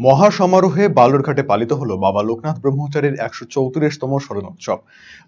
মহাসমারোহে বালুরঘাটে পালিত হলো বাবা লোকনাথ ব্রহ্মচারীর একশো চৌত্রিশতম স্মরণোৎসব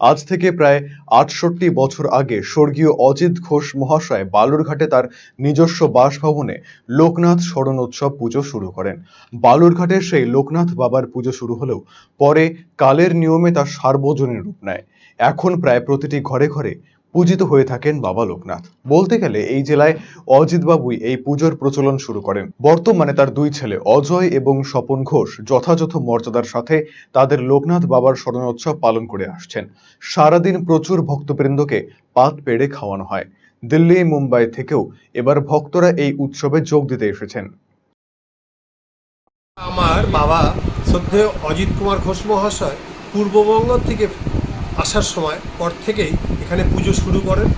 আজ থেকে প্রায় আটষট্টি বছর আগে স্বর্গীয় অজিত ঘোষ মহাশয় বালুরঘাটে তার নিজস্ব বাসভবনে লোকনাথ স্মরণোৎসব পুজো শুরু করেন। বালুরঘাটে সেই লোকনাথ বাবার পুজো শুরু হলেও পরে কালের নিয়মে তা সার্বজনীন রূপ নেয়। এখন প্রায় প্রতিটি ঘরে ঘরে পূজিত হয়ে থাকেন বাবা লোকনাথ। বলতে গেলে এই জেলায় অজিত বাবুই এই পুজোর প্রচলন শুরু করেন। বর্তমানে তার দুই ছেলে অজয় এবং স্বপন ঘোষ যথাযথ মর্যাদার সাথে তাদের লোকনাথ বাবার স্মরণোৎসব পালন করে আসছেন। সারাদিন প্রচুর ভক্তবৃন্দকে পাত পেড়ে খাওয়ানো হয়। দিল্লি, মুম্বাই থেকেও এবার ভক্তরা এই উৎসবে যোগ দিতে এসেছেন। আমার বাবা শ্রদ্ধেয় অজিত কুমার ঘোষ মহাশয় পূর্ববঙ্গ থেকে আসার সময় পর থেকেই এখানে পুজো শুরু করেন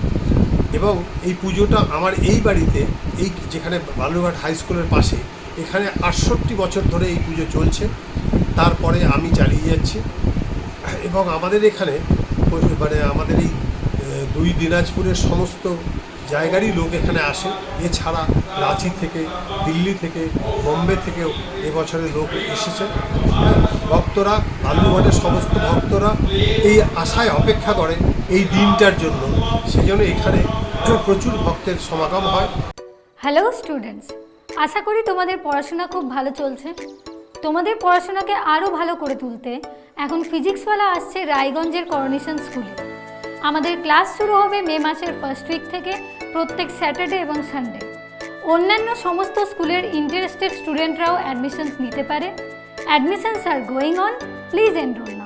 এবং এই পুজোটা আমার এই বাড়িতে, এই যেখানে বালুরঘাট হাই স্কুলের পাশে, এখানে আটষট্টি বছর ধরে এই পুজো চলছে। তারপরে আমি চালিয়ে যাচ্ছি। এবং আমাদের এখানে মানে আমাদের এই দুই দিনাজপুরের সমস্ত জায়গারই লোক এখানে আসে। এছাড়া রাঁচি থেকে, দিল্লি থেকে, বোম্বে থেকেও এবছরে লোক এসেছে। ভক্তরা বালুরঘাটের সমস্ত ভক্তরা এই আশায় অপেক্ষা করে এই দিনটার জন্য। সেজন্য এখানে প্রচুর ভক্তের সমাগম হয়। হ্যালো স্টুডেন্টস আশা করি তোমাদের পড়াশোনা খুব ভালো চলছে। তোমাদের পড়াশোনাকে আরও ভালো করে তুলতে এখন ফিজিক্সওয়ালা আসছে রায়গঞ্জের করোনেশন স্কুলে আমাদের ক্লাস শুরু হবে মে মাসের ফার্স্ট উইক থেকে প্রত্যেক স্যাটারডে এবং সানডে অন্যান্য সমস্ত স্কুলের ইন্টারেস্টেড স্টুডেন্টরাও অ্যাডমিশনস নিতে পারে। Admissions are going on please enroll